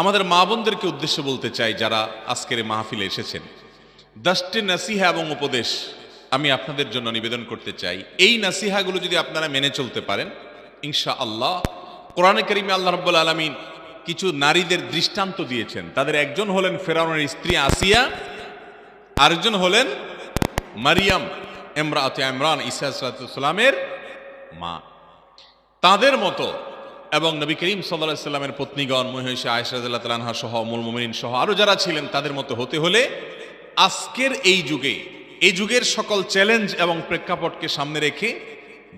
আমাদের মা বোনদেরকে উদ্দেশ্যে বলতে চাই যারা আজকের মাহফিলে এসেছেন। দশটি নাসিহা এবং উপদেশ আমি আপনাদের জন্য নিবেদন করতে চাই। এই নাসিহাগুলো যদি আপনারা মেনে চলতে পারেন ইনশা আল্লাহ কোরআনে করিমে আল্লাহ রব্বুল আলমিন কিছু নারীদের দৃষ্টান্ত দিয়েছেন। তাদের একজন হলেন ফেরাউনের স্ত্রী আসিয়া, আরেকজন হলেন মারিয়াম এমরাত ইমরান ইসালামের মা। তাদের মতো এবং নবী করিম সাল্লাহ সাল্লামের পত্নীগণ, মহিষা আয়সাদুল্লাহ তালাহা সহ মুল মোমিন সহ আরও যারা ছিলেন, তাদের মতো হতে হলে আজকের এই যুগে, এই যুগের সকল চ্যালেঞ্জ এবং প্রেক্ষাপটকে সামনে রেখে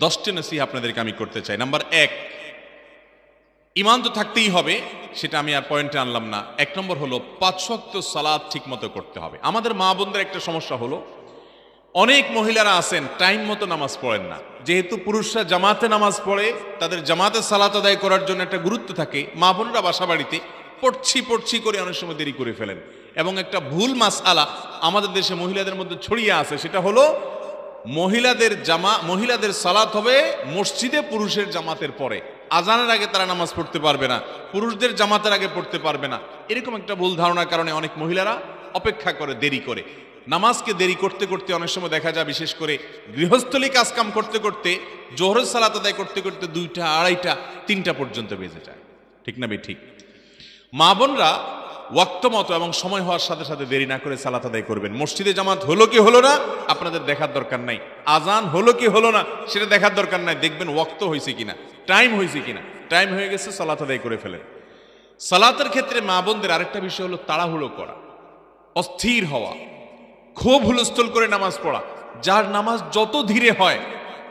দশটি নসি আপনাদেরকে আমি করতে চাই। নাম্বার এক ইমান তো থাকতেই হবে, সেটা আমি আর পয়েন্টে আনলাম না। এক নম্বর হলো, পাঁচ শক্ত সালাদ ঠিক মতো করতে হবে। আমাদের মা বোনদের একটা সমস্যা হলো অনেক মহিলারা আছেন টাইম মতো নামাজ পড়েন না। যেহেতু পুরুষরা জামাতে নামাজ পড়ে, তাদের জামাতে সালাত আদায় করার জন্য একটা গুরুত্ব থাকে। মা বোনরা বাসা বাড়িতে পড়ছি পড়ছি করে অনেক সময় দেরি করে ফেলেন। এবং একটা ভুল মাস আলা আমাদের দেশে মহিলাদের মধ্যে ছড়িয়ে আছে, সেটা হলো মহিলাদের জামা, মহিলাদের সালাত হবে মসজিদে পুরুষের জামাতের পরে। আজানের আগে তারা নামাজ পড়তে পারবে না, পুরুষদের জামাতের আগে পড়তে পারবে না। এরকম একটা ভুল ধারণার কারণে অনেক মহিলারা অপেক্ষা করে, দেরি করে। নামাজকে দেরি করতে করতে অনেক সময় দেখা যায়, বিশেষ করে গৃহস্থলী কাজকাম করতে করতে, জোহরের সালাত আদায় করতে করতে দুইটা, আড়াইটা, তিনটা পর্যন্ত বেজে যায়। ঠিক না বে ঠিক মা বোনরা ওয়াক্ত মতো এবং সময় হওয়ার সাথে সাথে দেরি না করে সালাত আদায় করবেন। মসজিদে জামাত হলো কি হলো না, আপনাদের দেখার দরকার নাই। আজান হলো কি হলো না, সেটা দেখার দরকার নাই। দেখবেন ওয়াক্ত হয়েছে কিনা, টাইম হয়েছে কিনা। টাইম হয়ে গেছে, সালাত আদায় করে ফেলেন। সালাতের ক্ষেত্রে মা বোনদের আরেকটা বিষয় হলো তাড়াহুড়ো করা, অস্থির হওয়া। খুব হুলস্থুল করে নামাজ পড়া। যার নামাজ যত ধীরে হয়,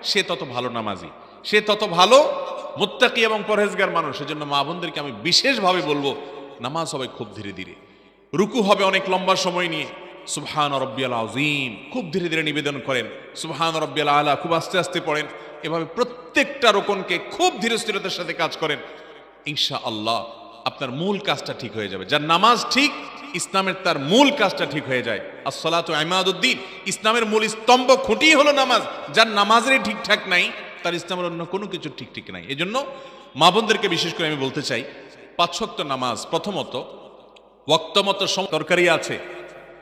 সে তত ভালো নামাজি। সে তত ভালো মুত্তাকি এবং পরহেজগার মানুষ। সেজন্য মা বোনদেরকে আমি বিশেষভাবে বলব, নামাজ হবে খুব ধীরে ধীরে। রুকু হবে অনেক লম্বা সময় নিয়ে। সুবহান রব্বিয়াল আজিম খুব ধীরে ধীরে নিবেদন করেন। সুবহান রব্বিয়াল আলা। খুব আস্তে আস্তে পড়েন। এভাবে প্রত্যেকটা রোকনকে খুব ধীরে স্থিরতার সাথে কাজ করেন। ইনশা আল্লাহ আপনার মূল কাজটা ঠিক হয়ে যাবে। যার নামাজ ঠিক ইসলামের তার মূল কাজটা ঠিক হয়ে যায়। আসসালাত ইমাদুদ্দিন। ইসলামের মূল স্তম্ভ খুঁটি হলো নামাজ। যার নামাজেরই ঠিকঠাক নাই, তার ইসলামের অন্য কোনো কিছু ঠিক ঠিক নাই। এজন্য মা বোনদেরকে বিশেষ করে আমি বলতে চাই পাঁচশক্ত নামাজ, প্রথমত ওক্ত মতো সম- তরকারি আছে।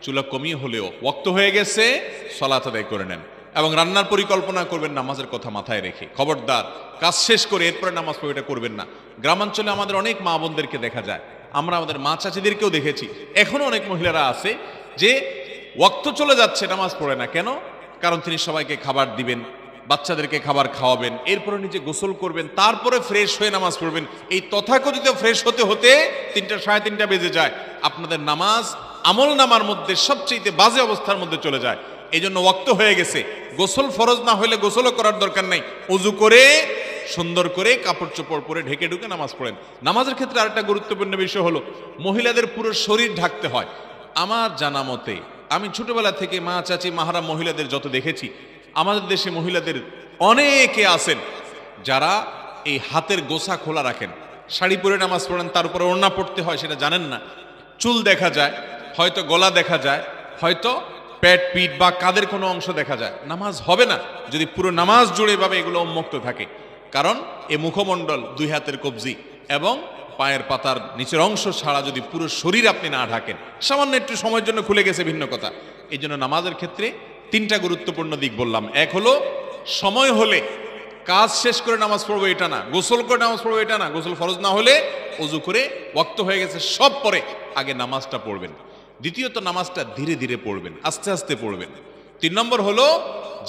চুলা কমিয়ে হলেও ওক্ত হয়ে গেছে, সলাত আদায় করে নেন। এবং রান্নার পরিকল্পনা করবেন নামাজের কথা মাথায় রেখে। খবরদার, কাজ শেষ করে এরপরে নামাজ পড়ে এটা করবেন না। গ্রামাঞ্চলে আমাদের অনেক মা বোনদেরকে দেখা যায় আমরা আমাদের মা চাচিদেরকেও দেখেছি। এখনও অনেক মহিলারা আছে যে ওক্ত চলে যাচ্ছে, নামাজ পড়ে না। কেন? কারণ তিনি সবাইকে খাবার দিবেন, বাচ্চাদেরকে খাবার খাওয়াবেন, এরপরে নিজে গোসল করবেন, তারপরে ফ্রেশ হয়ে নামাজ পড়বেন। এই তথাকথিত ফ্রেশ হতে হতে তিনটা, সাড়ে তিনটা বেজে যায়। আপনাদের নামাজ আমল নামার মধ্যে সবচেয়ে বাজে অবস্থার মধ্যে চলে যায়। এই জন্য ওক্ত হয়ে গেছে। গোসল ফরজ না হলে গোসলও করার দরকার নাই। উজু করে সুন্দর করে কাপড় চোপড় পরে ঢেকে ঢুকে নামাজ পড়েন। নামাজের ক্ষেত্রে আরেকটা গুরুত্বপূর্ণ বিষয় হলো, মহিলাদের পুরো শরীর ঢাকতে হয়। আমার জানা মতে, আমি ছোটবেলা থেকে মা, চাচি, মাহারা মহিলাদের যত দেখেছি, আমাদের দেশে মহিলাদের অনেকে আছেন যারা এই হাতের গোসা খোলা রাখেন। শাড়ি পরে নামাজ পড়েন, তার উপরে ওড়না পড়তে হয় সেটা জানেন না। চুল দেখা যায়, হয়তো গলা দেখা যায়, হয়তো পেট, পিঠ বা কাদের কোনো অংশ দেখা যায়। নামাজ হবে না। যদি পুরো নামাজ জুড়ে এভাবে এগুলো উন্মুক্ত থাকে। কারণ এ মুখমণ্ডল দুই হাতের কবজি এবং পায়ের পাতার নিচের অংশ ছাড়া যদি পুরো শরীর আপনি না ঢাকেন, সামান্য একটু সময়ের জন্য খুলে গেছে ভিন্ন কথা। এই জন্য নামাজের ক্ষেত্রে তিনটা গুরুত্বপূর্ণ দিক বললাম। এক হলো, সময় হলে কাজ শেষ করে নামাজ পড়ব এটা না, গোসল করে নামাজ পড়ব এটা না, গোসল ফরজ না হলে অজু করে ওয়াক্ত হয়ে গেছে, সব পরে আগে নামাজটা পড়বেন। দ্বিতীয়ত নামাজটা ধীরে ধীরে পড়বেন, আস্তে আস্তে পড়বেন। তিন নম্বর হলো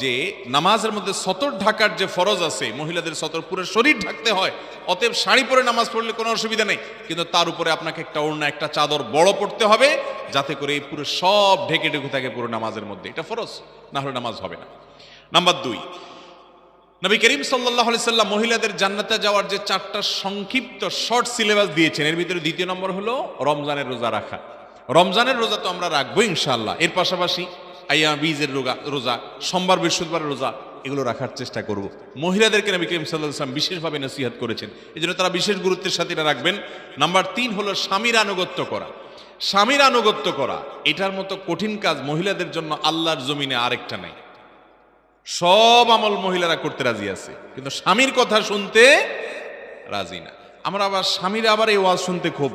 যে নামাজের মধ্যে সতর ঢাকার যে ফরজ আছে, মহিলাদের সতর পুরো শরীর ঢাকতে হয়, অতএব শাড়ি পরে নামাজ পড়লে কোনো অসুবিধা নেই। কিন্তু তার উপরে আপনাকে একটা ওড়না, একটা চাদর বড় পড়তে হবে, যাতে করে এই পুরো সব ঢেকে ঢেকে থাকে পুরো নামাজের মধ্যে। এটা ফরজ, না হলে নামাজ হবে না। নাম্বার দুই, নবী করিম সাল্লাহ সাল্লাম মহিলাদের জান্নাতে যাওয়ার যে চারটা সংক্ষিপ্ত শর্ট সিলেবাস দিয়েছেন, এর ভিতরে দ্বিতীয় নম্বর হলো রমজানের রোজা রাখা। রমজানের রোজা তো আমরা রাখব ইনশাল্লাহ এর পাশাপাশি আইয়া বীজের রোজা রোজা, সোমবার, বৃহস্পতিবার রোজা, এগুলো রাখার চেষ্টা করব। মহিলাদেরকে নবী করিম সাল্লাহ সাল্লাম বিশেষভাবে নসিহাত করেছেন। এই জন্য তারা বিশেষ গুরুত্বের সাথে এটা রাখবেন। নাম্বার তিন হলো স্বামীর আনুগত্য করা। স্বামীর আনুগত্য করা, এটার মতো কঠিন কাজ মহিলাদের জন্য আল্লাহর জমিনে আরেকটা নেই। সব আমল মহিলারা করতে রাজি আছে, কিন্তু স্বামীর কথা শুনতে রাজি না। আমরা আবার স্বামীরা আবার এই ওয়াজ শুনতে খুব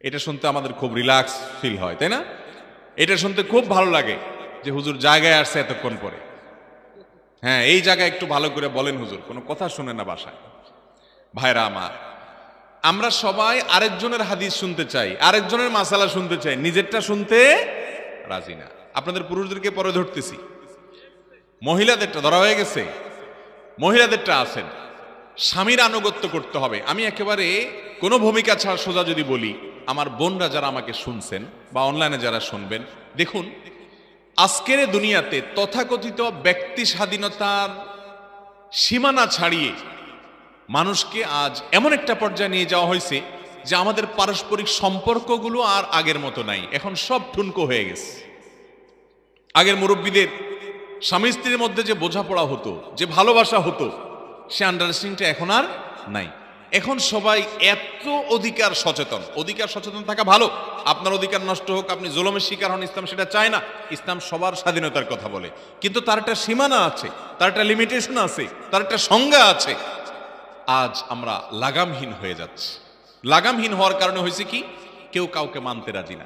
এটা শুনতে আমাদের খুব রিল্যাক্স ফিল হয়, তাই না? এটা শুনতে খুব ভালো লাগে যে হুজুর জায়গায় আসছে এতক্ষণ পরে। হ্যাঁ এই জায়গায় একটু ভালো করে বলেন হুজুর, কোনো কথা শুনে না বাসায়। ভাইরা আমার, আমরা সবাই আরেকজনের হাদিস শুনতে চাই, আরেকজনের মাসালা শুনতে চাই, নিজেরটা শুনতে রাজি না। আপনাদের পুরুষদেরকে পরে ধরতেছি। মহিলাদেরটা, ধরা হয়ে গেছে। মহিলাদেরটা আছেন। স্বামীর আনুগত্য করতে হবে। আমি একেবারে কোনো ভূমিকা ছাড়া সোজা যদি বলি আমার বোনরা যারা আমাকে শুনছেন বা অনলাইনে যারা শুনবেন, দেখুন, আজকের দুনিয়াতে তথাকথিত ব্যক্তি স্বাধীনতার সীমানা ছাড়িয়ে মানুষকে আজ এমন একটা পর্যায়ে নিয়ে যাওয়া হয়েছে যে আমাদের পারস্পরিক সম্পর্কগুলো আর আগের মতো নাই। এখন সব ঠুনকো হয়ে গেছে। আগের মুরব্বীদের, স্বামী স্ত্রীর মধ্যে যে বোঝাপড়া হতো, যে ভালোবাসা হতো, সে আন্ডারস্ট্যান্ডিংটা এখন আর নাই। এখন সবাই এত অধিকার সচেতন। অধিকার সচেতন থাকা ভালো। আপনার অধিকার নষ্ট হোক, আপনি জুলমের শিকার হন, ইসলাম সেটা চায় না। ইসলাম সবার স্বাধীনতার কথা বলে। কিন্তু তার একটা সীমানা আছে, তার একটা লিমিটেশন আছে, তার একটা সংজ্ঞা আছে। আজ আমরা লাগামহীন হয়ে যাচ্ছি। লাগামহীন হওয়ার কারণে হয়েছে কি? কেউ কাউকে মানতে রাজি না।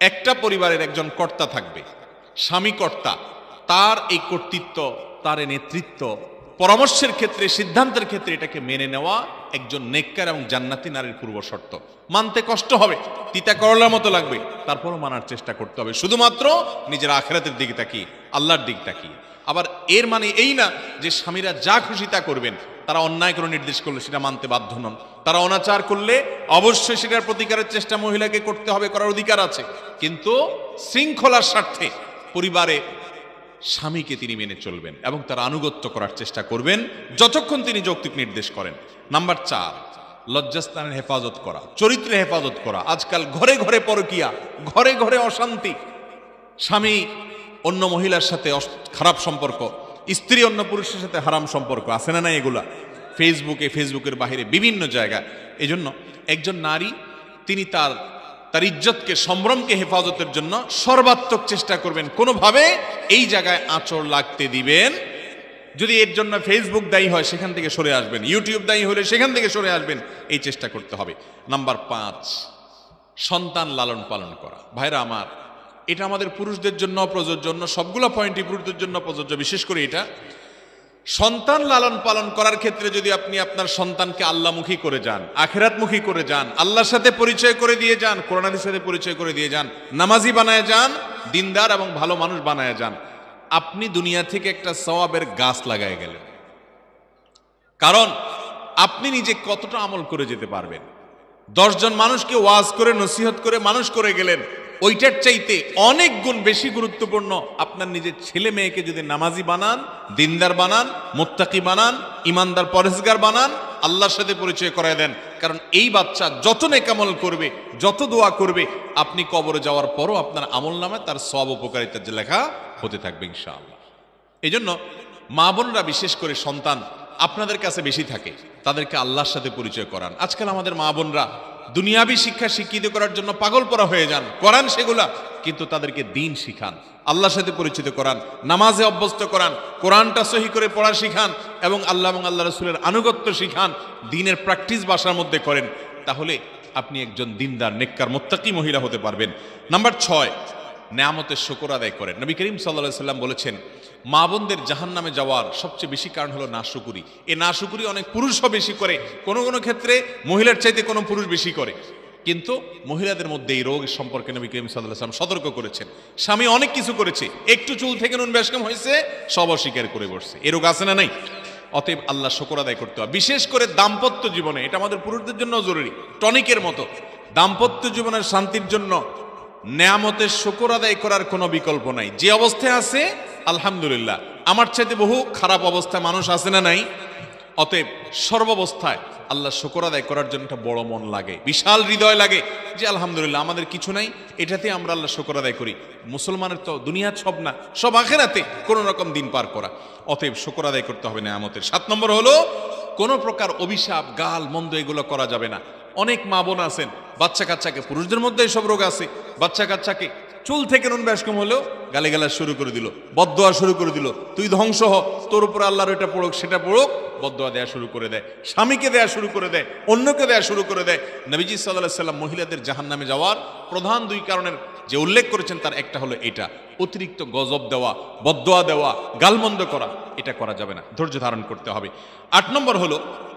একটা পরিবারের একজন কর্তা থাকবে, স্বামী কর্তা, তার এই কর্তৃত্ব, তার নেতৃত্ব পরামর্শের ক্ষেত্রে, সিদ্ধান্তের ক্ষেত্রে এটাকে মেনে নেওয়া একজন নেককার এবং জান্নাতি নারীর পূর্ব শর্ত। মানতে কষ্ট হবে, তিতা করলার মতো লাগবে, তারপরও মানার চেষ্টা করতে হবে। শুধুমাত্র নিজের আখেরাতের দিকে তাকিয়ে আল্লাহর দিক তাকিয়ে আবার এর মানে এই না যে স্বামীরা যা খুশি তা করবেন, তারা অন্যায় কোনো নির্দেশ করলে সেটা মানতে বাধ্য নন। তারা অনাচার করলে অবশ্যই সেটার প্রতিকারের চেষ্টা মহিলাকে করতে হবে, করার অধিকার আছে। কিন্তু শৃঙ্খলার স্বার্থে পরিবারে স্বামীকে তিনি মেনে চলবেন এবং তার আনুগত্য করার চেষ্টা করবেন যতক্ষণ তিনি যৌক্তিক নির্দেশ করেন। নাম্বার চার, লজ্জাস্থানের হেফাজত করা, চরিত্রে হেফাজত করা। আজকাল ঘরে ঘরে পরকিয়া, ঘরে ঘরে অশান্তি। স্বামী অন্য মহিলার সাথে খারাপ সম্পর্ক, স্ত্রী অন্য পুরুষের সাথে হারাম সম্পর্ক, আছে না না এগুলা? ফেসবুকে, ফেসবুকের বাইরে বিভিন্ন জায়গায়। এজন্য একজন নারী, তিনি তার তার ইজ্জতকে, সম্ভ্রমকে হেফাজতের জন্য সর্বাত্মক চেষ্টা করবেন। কোনোভাবে এই জায়গায় আঁচড় লাগতে দিবেন। যদি এর জন্য ফেসবুক দায়ী হয়, সেখান থেকে সরে আসবেন। ইউটিউব দায়ী হলে সেখান থেকে সরে আসবেন। এই চেষ্টা করতে হবে। নাম্বার পাঁচ, সন্তান লালন পালন করা। ভাইরা আমার, এটা আমাদের পুরুষদের জন্য প্রযোজ্য সবগুলো পয়েন্টই পুরুষদের জন্য প্রযোজ্য। বিশেষ করে এটা সন্তান লালন পালন করার ক্ষেত্রে যদি আপনি আপনার সন্তানকে আল্লাহমুখী করে যান, আখেরাতমুখী করে যান, আল্লাহর সাথে পরিচয় করে দিয়ে যান কোরআনের সাথে পরিচয় করে দিয়ে যান, নামাজি বানায় যান, দিনদার এবং ভালো মানুষ বানায় যান, আপনি দুনিয়া থেকে একটা সওয়াবের গাছ লাগায় গেলেন। কারণ আপনি নিজে কতটা আমল করে যেতে পারবেন? দশজন মানুষকে ওয়াজ করে, নসিহত করে মানুষ করে গেলেন ওইটার চাইতে অনেক গুণ বেশি গুরুত্বপূর্ণ আপনার নিজের ছেলে মেয়েকে যদি নামাজি বানান, দিনদার বানান, মোত্তাকি বানান, ইমানদার পরেশগার বানান, আল্লাহর সাথে পরিচয় করায় দেন। কারণ এই বাচ্চা যত নেকামল করবে, যত দোয়া করবে, আপনি কবরে যাওয়ার পরও আপনার আমল নামে তার সব উপকারিতার যে লেখা হতে থাকবে ইনশাআল্লাহ। এই জন্য মা বোনরা বিশেষ করে সন্তান আপনাদের কাছে বেশি থাকে, তাদেরকে আল্লাহর সাথে পরিচয় করান। আজকাল আমাদের মা বোনরা দুনিয়াবি শিক্ষা শিক্ষিত করার জন্য পাগল পরা হয়ে যান। করান সেগুলা, কিন্তু তাদেরকে দিন শিখান। আল্লাহর সাথে পরিচিত করান, নামাজে অভ্যস্ত করান, কোরআনটা সহি করে পড়া শিখান এবং আল্লাহ এবং আল্লাহ রসুলের আনুগত্য শিখান, দিনের প্র্যাকটিস বাসার মধ্যে করেন। তাহলে আপনি একজন দিনদার, নেককার, মোত্তাকি মহিলা হতে পারবেন। নাম্বার ছয় নেয়ামতের শকর আদায় করেন। নবী করিম সাল্লা সাল্লাম বলেছেন, মা বোনদের জাহান নামে যাওয়ার সবচেয়ে বেশি কারণ হলো নাশুকুরি। এ নাশুকুরি অনেক পুরুষও বেশি করে, কোনো কোনো ক্ষেত্রে মহিলার চাইতে কোনো পুরুষ বেশি করে। কিন্তু মহিলাদের মধ্যে এই রোগ সম্পর্কে নবী করিম সাল্লাহ সাল্লাম সতর্ক করেছেন। স্বামী অনেক কিছু করেছে, একটু চুল থেকে নুন বেশকম হয়েছে, সব অস্বীকার করে বসছে। এ রোগ আছে না নাই? অতএব আল্লাহ শকর আদায় করতে হবে। বিশেষ করে দাম্পত্য জীবনে, এটা আমাদের পুরুষদের জন্য জরুরি, টনিকের মতো। দাম্পত্য জীবনের শান্তির জন্য নেয়ামতের শকর আদায় করার কোনো বিকল্প নাই। যে অবস্থায় আছে, আলহামদুলিল্লাহ। আমার চাইতে বহু খারাপ অবস্থায় মানুষ আছে না নাই? অতএব সর্বাবস্থায় আল্লাহ শকর আদায় করার জন্য একটা বড় মন লাগে। বিশাল হৃদয় লাগে যে আলহামদুলিল্লাহ আমাদের কিছু নাই এটাতে আমরা আল্লাহ শকর আদায় করি। মুসলমানের তো দুনিয়ার সব না, সব আখেরাতে কোনো রকম দিন পার করা। অতএব শকর আদায় করতে হবে নেয়ামতের। সাত নম্বর হলো, কোনো প্রকার অভিশাপ, গাল, মন্দ এগুলো করা যাবে না। অনেক মা বোন আছেন, বাচ্চা কাচ্চাকে, পুরুষদের মধ্যে এসব রোগ আছে, বাচ্চা কাচ্চাকে চুল থেকে নুন ব্যাসকম হলেও গালে গালা শুরু করে দিল বদোয়া শুরু করে দিল। তুই ধ্বংস হ, তোর উপর আল্লাহর এটা পড়ুক, সেটা পড়ুক বদয়া দেয়া শুরু করে দেয়, স্বামীকে দেয়া শুরু করে দেয়, অন্যকে দেয়া শুরু করে দেয়। নবীজি সাল্লাহ সাল্লাম মহিলাদের জাহান নামে যাওয়ার প্রধান দুই কারণের যে উল্লেখ করেছেন, তার একটা হলো এটা, অতিরিক্ত গজব দেওয়া বদয়া দেওয়া, গালমন্দ করা, এটা করা যাবে না, ধৈর্য ধারণ করতে হবে। আট নম্বর হলো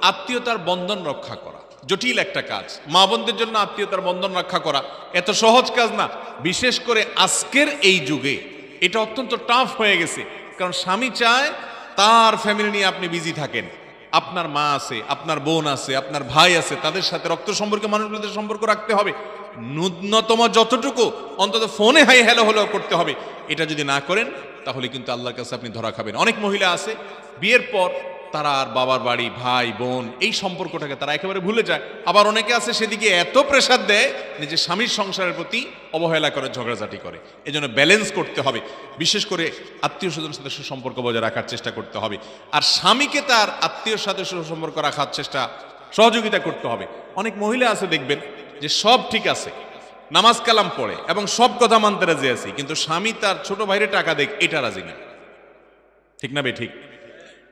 আত্মীয়তার বন্ধন রক্ষা করা। জটিল একটা কাজ। মা বোনদের জন্য আত্মীয়তার বন্ধন রক্ষা করা এত সহজ কাজ না। বিশেষ করে আজকের এই যুগে এটা অত্যন্ত টাফ হয়ে গেছে। কারণ স্বামী চায় তার ফ্যামিলি নিয়ে আপনি বিজি থাকেন। আপনার মা আছে, আপনার বোন আছে, আপনার ভাই আছে, তাদের সাথে রক্ত সম্পর্কে মানুষগুলোদের সম্পর্ক রাখতে হবে। ন্যূনতম যতটুকু অন্তত ফোনে হাই হ্যালো হলো করতে হবে। এটা যদি না করেন, তাহলে কিন্তু আল্লাহর কাছে আপনি ধরা খাবেন। অনেক মহিলা আছে, বিয়ের পর তারা আর বাবার বাড়ি, ভাই, বোন, এই সম্পর্কটাকে তারা একেবারে ভুলে যায়। আবার অনেকে আছে সেদিকে এত প্রেশার দেয়, নিজের স্বামীর সংসারের প্রতি অবহেলা করে, ঝগড়াঝাটি করে। এজন্য ব্যালেন্স করতে হবে। বিশেষ করে আত্মীয় স্বজন সাথে সুসম্পর্ক বজায় রাখার চেষ্টা করতে হবে। আর স্বামীকে তার আত্মীয় সাথে সুসম্পর্ক রাখার চেষ্টা, সহযোগিতা করতে হবে। অনেক মহিলা আছে দেখবেন যে সব ঠিক আছে, নামাজ কালাম পড়ে এবং সব কথা মানতে রাজি আছে, কিন্তু স্বামী তার ছোট ভাইরে টাকা দেখ, এটা রাজি না। ঠিক না বে, ঠিক?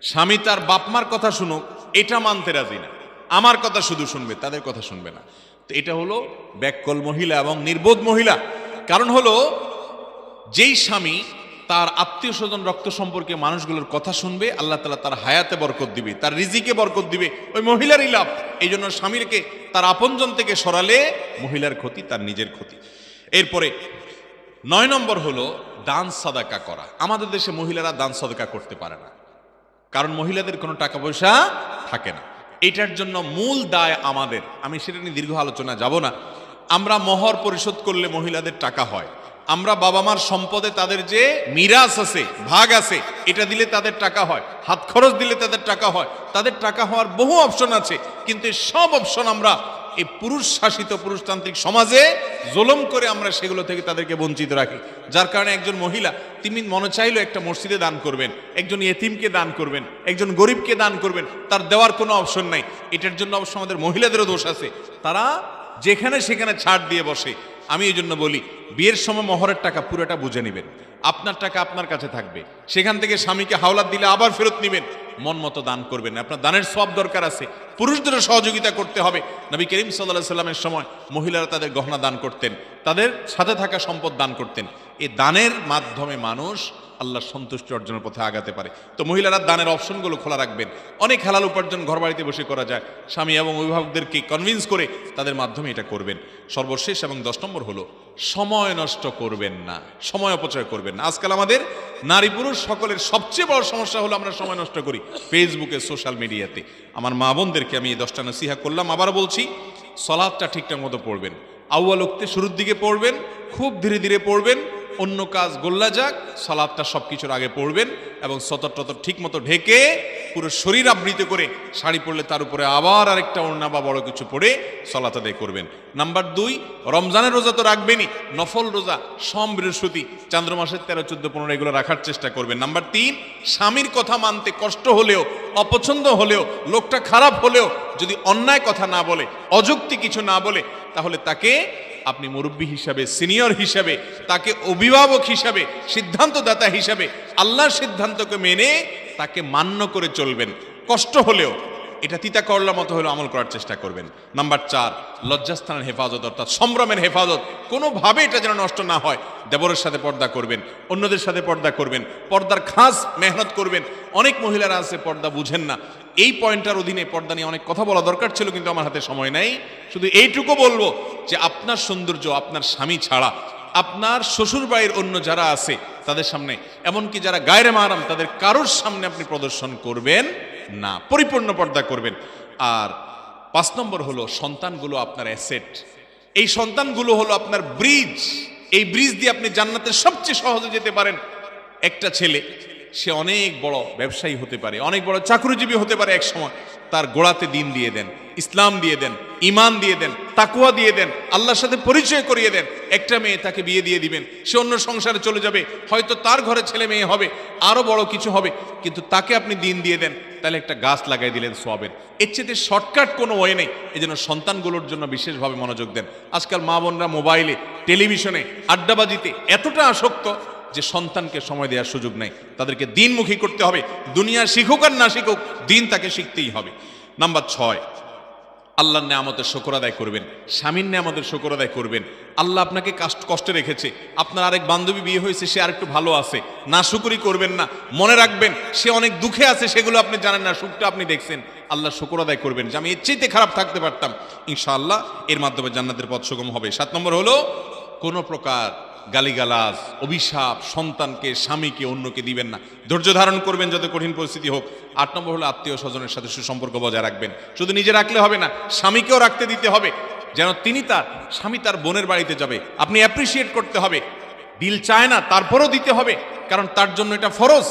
স্বামী তার বাপমার কথা শুনুক, এটা মানতে রাজি না। আমার কথা শুধু শুনবে, তাদের কথা শুনবে না। তো এটা হলো ব্যাককল মহিলা এবং নির্বোধ মহিলা। কারণ হলো, যেই স্বামী তার আত্মীয় স্বজন রক্ত সম্পর্কে মানুষগুলোর কথা শুনবে, আল্লাহ তালা তার হায়াতে বরকত দিবে, তার রিজিকে বরকত দিবে, ওই মহিলারই লাভ। এই জন্য স্বামীরকে তার আপনজন থেকে সরালে মহিলার ক্ষতি, তার নিজের ক্ষতি। এরপরে, নয় নম্বর হলো দান সাদাকা করা। আমাদের দেশে মহিলারা দান সাদাকা করতে পারে না। কারণ মহিলাদের কোনো টাকা পয়সা থাকে না। এটার জন্য মূল দায় আমাদের। আমি সেটা নিয়ে দীর্ঘ আলোচনা যাব না। আমরা মহর পরিশোধ করলে মহিলাদের টাকা হয়। আমরা বাবা মার সম্পদে তাদের যে মিরাস আছে, ভাগ আছে, এটা দিলে তাদের টাকা হয়। হাত খরচ দিলে তাদের টাকা হয়। তাদের টাকা হওয়ার বহু অপশন আছে। কিন্তু সব অপশন আমরা এই পুরুষ শাসিত পুরুষতান্ত্রিক সমাজে জোলম করে আমরা সেগুলো থেকে তাদেরকে বঞ্চিত রাখি। যার কারণে একজন মহিলা, তিনি মনে চাইলো একটা মসজিদে দান করবেন, একজন এতিমকে দান করবেন, একজন গরিবকে দান করবেন, তার দেওয়ার কোনো অপশন নাই। এটার জন্য অবশ্য আমাদের মহিলাদেরও দোষ আছে। তারা যেখানে সেখানে ছাড় দিয়ে বসে। আমি এই জন্য বলি, বিয়ের সময় মহরের টাকা পুরোটা বুঝে নেবেন। আপনার টাকা আপনার কাছে থাকবে। সেখান থেকে স্বামীকে হাওলাত দিলে আবার ফেরত নেবেন। মন মতো দান করবেন আপনার দানের সব দরকার আছে। পুরুষদেরও সহযোগিতা করতে হবে। নবী করিম সাল্লাহ সাল্লামের সময় মহিলারা তাদের গহনা দান করতেন। তাদের সাথে থাকা সম্পদ দান করতেন। এ দানের মাধ্যমে মানুষ আল্লাহর সন্তুষ্টি অর্জনের পথে আগাতে পারে। তো মহিলারা দানের অপশনগুলো খোলা রাখবেন। অনেক হালাল উপার্জন ঘর বাড়িতে বসে করা যায়। স্বামী এবং অভিভাবকদেরকে কনভিন্স করে তাদের মাধ্যমে এটা করবেন। সর্বশেষ এবং দশ নম্বর হলো, সময় নষ্ট করবেন না, সময় অপচয় করবেন না। আজকাল আমাদের নারী পুরুষ সকলের সবচেয়ে বড় সমস্যা হলো আমরা সময় নষ্ট করি ফেসবুকে সোশ্যাল মিডিয়াতে আমার মা বোনদেরকে আমি এই দশটা নসিহা করলাম। আবার বলছি, সলাদটা ঠিকঠাক মতো পড়বেন। উক্তে শুরুর দিকে পড়বেন, খুব ধীরে ধীরে পড়বেন। অন্য কাজ গোল্লা যাক, সালাদটা সব কিছুর আগে পড়বেন এবং সতর টতর ঠিক মতো ঢেকে পুরো শরীর আবৃত করে শাড়ি পরলে তার উপরে আবার আরেকটা ওড়না বা বড় কিছু পরে সলাত আদায় করবেন। নাম্বার দুই, রমজানের রোজা তো রাখবেনই, নফল রোজা, সোম, বৃহস্পতি, চান্দ্র মাসের তেরো, চোদ্দ, পনেরো, এগুলো রাখার চেষ্টা করবেন। নাম্বার তিন, স্বামীর কথা মানতে কষ্ট হলেও, অপছন্দ হলেও, লোকটা খারাপ হলেও যদি অন্যায় কথা না বলে, অযুক্তি কিছু না বলে, তাহলে তাকে আপনি মুরব্বী হিসাবে, সিনিয়র হিসাবে, তাকে অভিভাবক হিসাবে, সিদ্ধান্তদাতা হিসাবে, আল্লাহর সিদ্ধান্তকে মেনে তাকে মান্য করে চলবেন। কষ্ট হলেও, এটা তিতা করলার মতো হলেও আমল করার চেষ্টা করবেন। নাম্বার চার, লজ্জাস্থানের হেফাজত, অর্থাৎ সম্ভ্রমের হেফাজত। কোনোভাবে এটা যেন নষ্ট না হয়, দেবরের সাথে পর্দা করবেন, অন্যদের সাথে পর্দা করবেন, পর্দার খাস মেহনত করবেন। অনেক মহিলারা আছে, পর্দা বুঝেন না। এই পয়েন্টটার অধীনে পর্দা নিয়ে অনেক কথা বলা দরকার ছিল, কিন্তু আমার হাতে সময় নেই। শুধু এইটুকু বলব যে আপনার সৌন্দর্য, আপনার স্বামী ছাড়া, আপনার শ্বশুর বাড়ির অন্য যারা আছে, তাদের সামনে, এমনকি যারা গায়ের মারাম তাদের কারোর সামনে আপনি প্রদর্শন করবেন না, পরিপূর্ণ পর্দা করবেন। আর পাঁচ নম্বর হলো, সন্তানগুলো আপনার অ্যাসেট। এই সন্তানগুলো হলো আপনার ব্রিজ। এই ব্রিজ দিয়ে আপনি জান্নাতের সবচেয়ে সহজে যেতে পারেন। একটা ছেলে সে অনেক বড় ব্যবসায়ী হতে পারে, অনেক বড় চাকরিজীবী হতে পারে এক সময়। তার গোড়াতে দিন দিয়ে দেন, ইসলাম দিয়ে দেন ইমান দিয়ে দেন তাকুয়া দিয়ে দেন, আল্লাহর সাথে পরিচয় করিয়ে দেন। একটা মেয়ে তাকে বিয়ে দিয়ে দিবেন, সে অন্য সংসারে চলে যাবে, হয়তো তার ঘরে ছেলে মেয়ে হবে আরও বড় কিছু হবে, কিন্তু তাকে আপনি দিন দিয়ে দেন, তাহলে একটা গাছ লাগাই দিলেন সোয়াবের। এর চেয়ে শর্টকাট কোনো ওয়ে নেই, এই জন্য সন্তানগুলোর জন্য বিশেষভাবে মনোযোগ দেন। আজকাল মা বোনরা মোবাইলে, টেলিভিশনে, আড্ডাবাজিতে এতটা আসক্ত যে সন্তানকে সময় দেওয়ার সুযোগ নেই। তাদেরকে দিনমুখী করতে হবে। দুনিয়া শিখুক আর না শিখুক, দিন তাকে শিখতেই হবে। নাম্বার ছয়, আল্লাহর নেয়ামতের শকর আদায় করবেন। স্বামীর নেয়ামতের শকর আদায় করবেন। আল্লাহ আপনাকে কাষ্ট রেখেছে। আপনার আরেক বান্ধবী বিয়ে হয়েছে, সে আরেকটু ভালো আছে। না শুকুরি করবেন না। মনে রাখবেন, সে অনেক দুঃখে আছে, সেগুলো আপনি জানেন না। সুখটা আপনি দেখছেন। আল্লাহ শকর আদায় করবেন। যে আমি এর চাইতে খারাপ থাকতে পারতাম। ইনশাআল্লাহ এর মাধ্যমে জান্নাতের পথ সুগম হবে। সাত নম্বর হলো, কোনো প্রকার গালিগালাজ, অভিশাপ, সন্তানকে, স্বামীকে, অন্যকে দিবেন না। ধৈর্য ধারণ করবেন যত কঠিন পরিস্থিতি হোক। আট নম্বর হলো আত্মীয় স্বজনের সাথে সুসম্পর্ক বজায় রাখবেন। শুধু নিজে রাখলে হবে না, স্বামীকেও রাখতে দিতে হবে। যেন তিনি তার, স্বামী তার বোনের বাড়িতে যাবে। আপনি অ্যাপ্রিসিয়েট করতে হবে। দিল চায় না, তারপরও দিতে হবে। কারণ তার জন্য এটা ফরজ।